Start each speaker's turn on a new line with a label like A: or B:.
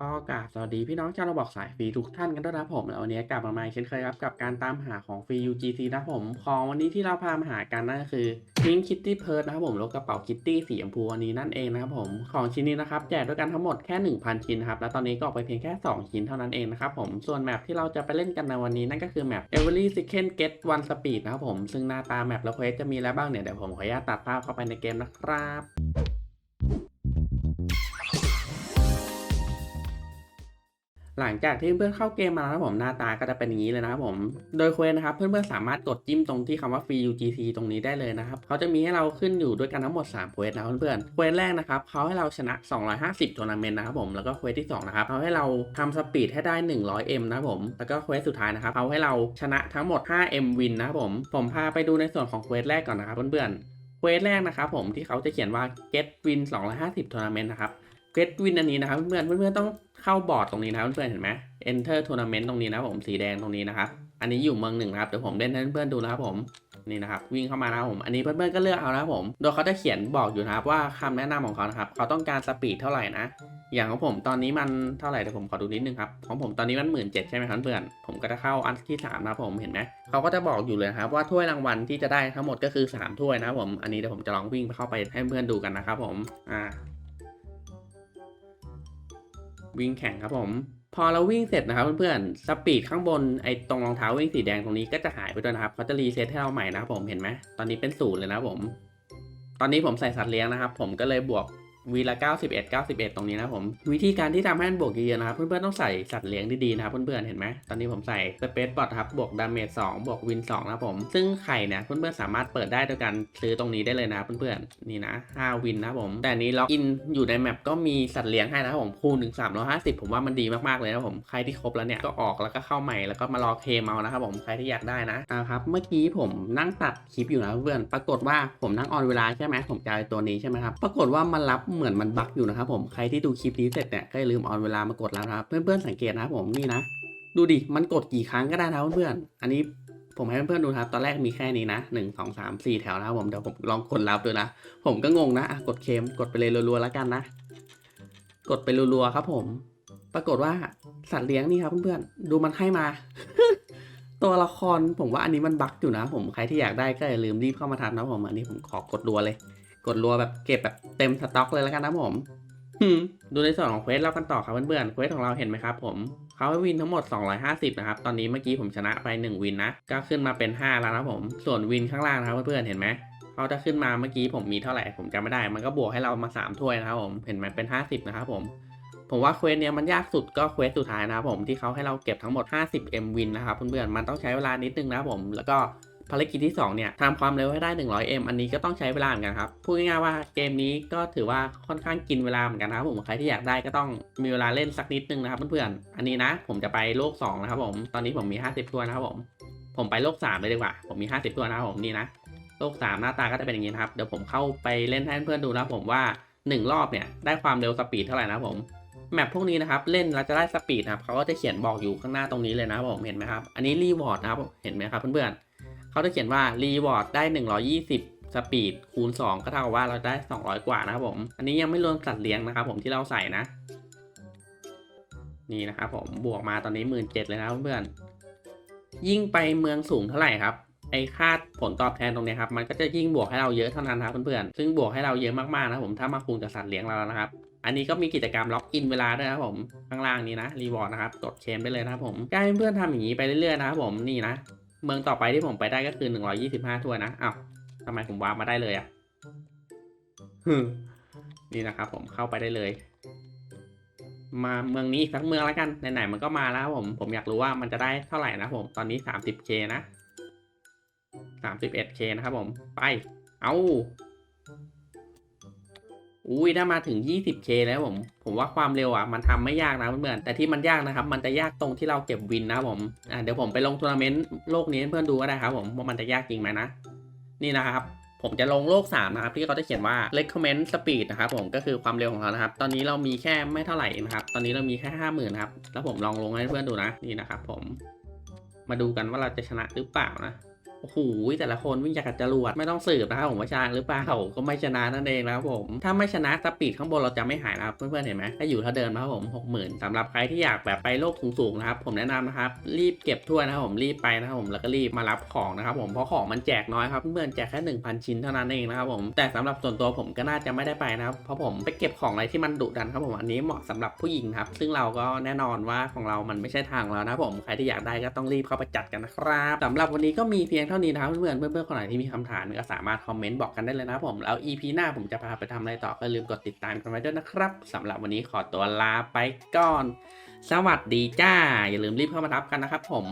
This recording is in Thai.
A: ก็กราบสวัสดีพี่น้องชาวระบอกสายฟรีทุกท่านกันด้วยนะครับผมแล้ววันนี้กลับมาใหม่เช่นเคยครับกับการตามหาของฟรี UGC นะครับผมของวันนี้ที่เราพามาหากันนั่นก็คือ Pink Kitty Purse นะครับผมแล้วกระเป๋าคิตตี้สีชมพูอันนี้นั่นเองนะครับผมของชิ้นนี้นะครับแจกด้วยกันทั้งหมดแค่ 1,000 ชิ้นครับแล้วตอนนี้ก็ออกไปเพียงแค่ 2 ชิ้นเท่านั้นเองนะครับผมส่วนแมปที่เราจะไปเล่นกันในวันนี้นั่นก็คือแมป Every Second Get One Speed นะครับผมซึ่งหน้าตาแมปและเควสจะมีอะไรบ้างเนี่ยเดี๋ยวผมขออนุญาตตัดภาพเข้าไปในเกมนะครับ หลังจากที่เพื่อนๆเข้าเกมมาแล้วครับผมหน้าตาก็จะเป็นอย่างนี้เลยนะครับผม โดยเควสนะครับเพื่อนๆสามารถกดจิ้มตรงที่คำว่า free UGC ตรงนี้ได้เลยนะครับเขาจะมีให้เราขึ้นอยู่ด้วยกันทั้งหมด3เควสนะเพื่อนๆเควสแรกนะครับเขาให้เราชนะ 250ทัวร์นาเมนต์นะครับผมแล้วก็เควสที่2นะครับเขาให้เราทำสปีดให้ได้ 100M นะครับผมแล้วก็เควสสุดท้ายนะครับเขาให้เราชนะทั้งหมด 5M win นะครับผมผมพาไปดูในส่วนของเควสแรกก่อนนะครับเพื่อนๆเควสแรกนะครับผมที่เขาจะเขียนว่า get win 250ทัวร์นาเมน ต์นะครับ Get Win อันนี้นะครับเพื่อนเพื่อนต้องเข้าบอร์ดตรงนี้นะครับเพื่อนเห็นไหม Enter Tournament ตรงนี้นะผมสีแดงตรงนี้นะครับ อันนี้อยู่เมืองหนึ่งนะครับเดี๋ยวผมเล่นให้เพื่อนๆดูนะครับผมนี่นะครับวิ่งเข้ามานะครับผมอันนี้เพื่อนๆก็เลือกเอานะครับผมโดยเขาจะเขียนบอกอยู่นะครับว่าคำแนะนำของเขานะครับเขาต้องการสปีดเท่าไหร่นะอย่างของผมตอนนี้มันเท่าไหร่เดี๋ยวผมขอดูนิดนึงครับของผมตอนนี้มันหมื่นเจ็ดใช่ไหมครับเพื่อนผมก็จะเข้าอันที่สามนะครับผมเห็นไหมเขาก็จะบอกอยู่เลยครับว่าถ้วยรางวัลที่จะได้ทั้งหมดก็คือสามถ้วยนะครับผมอันนี้เดี๋ยวผมจะลองวิ่งเข้าไปให้เพื่อนดูกันนะครับผมอ่า วิ่งแข่งครับผม พอเราวิ่งเสร็จนะครับเพื่อนๆสปีดข้างบนไอ้ตรงรองเท้าวิ่งสีแดงตรงนี้ก็จะหายไปด้วยนะครับเขาจะรีเซ็ตให้เราใหม่นะครับผมเห็นไหมตอนนี้เป็นศูนย์เลยนะครับผม ตอนนี้ผมใส่สัตว์เลี้ยงนะครับ ผมก็เลยบวก วีละ 91 91 ตรงนี้นะผม วิธีการที่ทำให้มันบวกเยอะๆนะครับ เพื่อนๆต้องใส่สัตว์เลี้ยงดีๆนะครับ เพื่อนๆเห็นไหมตอนนี้ผมใส่สเปซบอทครับบวกดาเมจ2บวกวิน2นะผม ซึ่งไข่เนี่ยเพื่อนๆสามารถเปิดได้โดยการซื้อตรงนี้ได้เลยนะเพื่อนๆนี่นะ5วินนะผม แต่นี้ล็อกอินอยู่ในแมปก็มีสัตว์เลี้ยงให้นะครับผมคูณถึง350 ผมว่ามันดีมากๆเลยนะผมใครที่ครบแล้วเนี่ยก็ออกแล้วก็เข้าใหม่แล้วก็มารอเคมเอานะครับผมใครที่อยากได้นะอ่าครับเมื่อกี้ผมนั่งตัดคลิปอยู่นะเพื่อนปรากฏว่าผมนั่งออนเวลาใช่ไหมผมจะเอาตัวนี้ใช่ไหมครับปรากฏว่ามันรับเหมือนมันบั๊กอยู่นะครับผมใครที่ดูคลิปนี้เสร็จเนี่ยก็อย่าลืมออนเวลามากดแล้วนะครับเพื่อนๆสังเกตนะครับผมนี่นะดูดิมันกดกี่ครั้งก็ได้นะเพื่อนๆอันนี้ผมให้เพื่อนๆดูครับ ตอนแรกมีแค่นี้นะหนึ่งสองสามสี่แถวนะครับผม เดี๋ยวผมลองกดรับด้วยนะ ผมก็งงนะะกดเคมกดไปเลยรัวๆแล้วกันนะ กดไปรัวๆครับผม ปรากฏว่าสัตว์เลี้ยงนี่ครับเพื่อนๆ ดูมันให้มา ตัวละครผมว่าอันนี้มันบั๊กอยู่นะผม ใครที่อยากได้ก็อย่าลืมรีบเข้ามาทันนะผม อันนี้ผมขอกดรัวเลย กดรัวแบบเก็บแบบเต็มสต็อกเลยแล้วกันนะผมดูในส่วนของเควสเรากันต่อครับเพื่อนๆเควสของเราเห็นไหมครับผมเขาให้วินทั้งหมด 250 นะครับ ตอนนี้เมื่อกี้ผมชนะไป 1 วินนะ ก็ขึ้นมาเป็น 5 แล้วนะผม ส่วนวินข้างล่างนะครับเพื่อนๆเห็นไหมเขาจะขึ้นมาเมื่อกี้ผมมีเท่าไหร่ผมจำไม่ได้ มันก็บวกให้เรามา 3 ถ้วยนะครับผม เห็นไหมเป็น 50 นะครับผม ผมว่าเควสเนี้ยมันยากสุดก็เควสสุดท้ายนะครับผมที่เขาให้เราเก็บทั้งหมด 50 M วินนะครับเพื่อนๆ มันต้องใช้เวลานิดนึงนะครับผม แล้วก็ ภารกิจที่ 2 เนี่ยทำความเร็วให้ได้ 100M อันนี้ก็ต้องใช้เวลาเหมือนกันครับ พูดง่ายๆว่าเกมนี้ก็ถือว่าค่อนข้างกินเวลาเหมือนกันนะครับผมใครที่อยากได้ก็ต้องมีเวลาเล่นสักนิดนึงนะครับเพื่อนๆ อันนี้นะ ผมจะไปโลก 2 นะครับผม ตอนนี้ผมมี 50 ตัวนะครับผม ผมไปโลก 3 เลยดีกว่า ผมมี 50 ตัวนะครับผมนี่นะ โลก 3 หน้าตาก็จะเป็นอย่างนี้นะครับ เดี๋ยวผมเข้าไปเล่นให้เพื่อนๆดูนะผมว่า 1 รอบเนี่ยได้ความเร็วสปีดเท่าไหร่นะผมแมปพวกนี้นะครับเล่นแล้วจะได้สปีดนะครับเขาก็จะเขียนบอกอยู่ข้างหน้าตรงนี้เลยนะครับผมเห็นไหมครับ อันนี้รีวอร์ดนะครับเห็นไหมครับเพื่อนๆ เขาจะเขียนว่ารีวอร์ดได้ 120 สปีดคูณ 2 ก็เท่ากับว่าเราได้ 200 กว่านะครับผม อันนี้ยังไม่รวมสัตว์เลี้ยงนะครับผมที่เราใส่นะ นี่นะครับผมบวกมาตอนนี้ 1 7ื่นเลยนะเพื่อนยิ่งไปเมืองสูงเท่าไหร่ครับไอค่าผลตอบแทนตรงนี้ครับมันก็จะยิ่งบวกให้เราเยอะเท่านั้นครับเพื่อนๆซึ่งบวกให้เราเยอะมากๆนะผมถ้ามาคูณกับสัตว์เลี้ยงเรานะครับ อันนี้ก็มีกิจกรรมล็อกอินเวลาด้วยนะผมข้างล่างนี้นะรีวอร์ดนะครับกดเคมได้เลยนะครับผมก็ให้เพื่อนๆทำอย่างนี้ไปเรื่อยๆนะครับผมนี่นะ เมืองต่อไปที่ผมไปได้ก็คือ125ถ้วยนะอ้าวทำไมผมวาร์ปมาได้เลยอะนี่นะครับผมเข้าไปได้เลย มาเมืองนี้อีกสักเมืองแล้วกันไหนๆมันก็มาแล้วผมผมอยากรู้ว่ามันจะได้เท่าไหร่นะผมตอนนี้ 30k นะ 31k นะครับผมไป เอา อุ้ยถ้ามาถึง 20k แล้วผม ผมว่าความเร็วอะมันทำไม่ยากนะเพื่อนๆแต่ที่มันยากนะครับ มันจะยากตรงที่เราเก็บวินนะผมอ่าเดี๋ยวผมไปลงทัวร์นาเมนต์โลกนี้เพื่อนดูก็ได้ครับผมว่ามันจะยากจริงไหมนะ นี่นะครับ ผมจะลงโลก 3 นะครับ ที่เขาจะเขียนว่า recommend speed นะครับผมก็คือความเร็วของเรานะครับ ตอนนี้เรามีแค่ไม่เท่าไหร่นะครับ ตอนนี้เรามีแค่ห้าหมื่นครับแล้วผมลองลงให้เพื่อนดูนะนี่นะครับ ผม มาดูกันว่าเราจะชนะหรือเปล่านะ โอ้โหแต่ละคนวิ่งจากกับจรวดไม่ต้องสืบนะครับผมว่าชนะหรือเปล่าก็ไม่ชนะนั่นเองนะครับผมถ้าไม่ชนะสปีดข้างบนเราจะไม่หายนะครับเพื่อนๆเห็นไหมถ้าอยู่เท่าเดิมนะครับผมหกหมื่นสำหรับใครที่อยากแบบไปโลกสูงๆนะครับผมแนะนำนะครับรีบเก็บถ้วยนะครับผมรีบไปนะครับผมแล้วก็รีบมารับของนะครับผมเพราะของมันแจกน้อยครับเพื่อนๆแจกแค่ 1,000 ชิ้นเท่านั้นเองนะครับผมแต่สำหรับส่วนตัวผมก็น่าจะไม่ได้ไปนะครับเพราะผมไปเก็บของอะไรที่มันดุดันครับผมอันนี้เหมาะสำหรับผู้หญิงครับซึ่งเราก็แน่นอนว่าของเรามันไม่ใช่ทางเรานะผมใครที่อยากได้ก็ต้องรีบเข้าไปจัดกันนะครับสำหรับวันนี้ก็มีเพียงเท่านี้นะครับเพื่อนๆเพื่อนๆคนไหนที่มีคำถามก็สามารถคอมเมนต์บอกกันได้เลยนะผม แล้ว EP หน้าผมจะพาไปทำอะไรต่อก็อย่าลืมกดติดตามกันไว้ด้วยนะครับสำหรับวันนี้ขอตัวลาไปก่อน สวัสดีจ้า อย่าลืมรีบเข้ามารับกันนะครับผม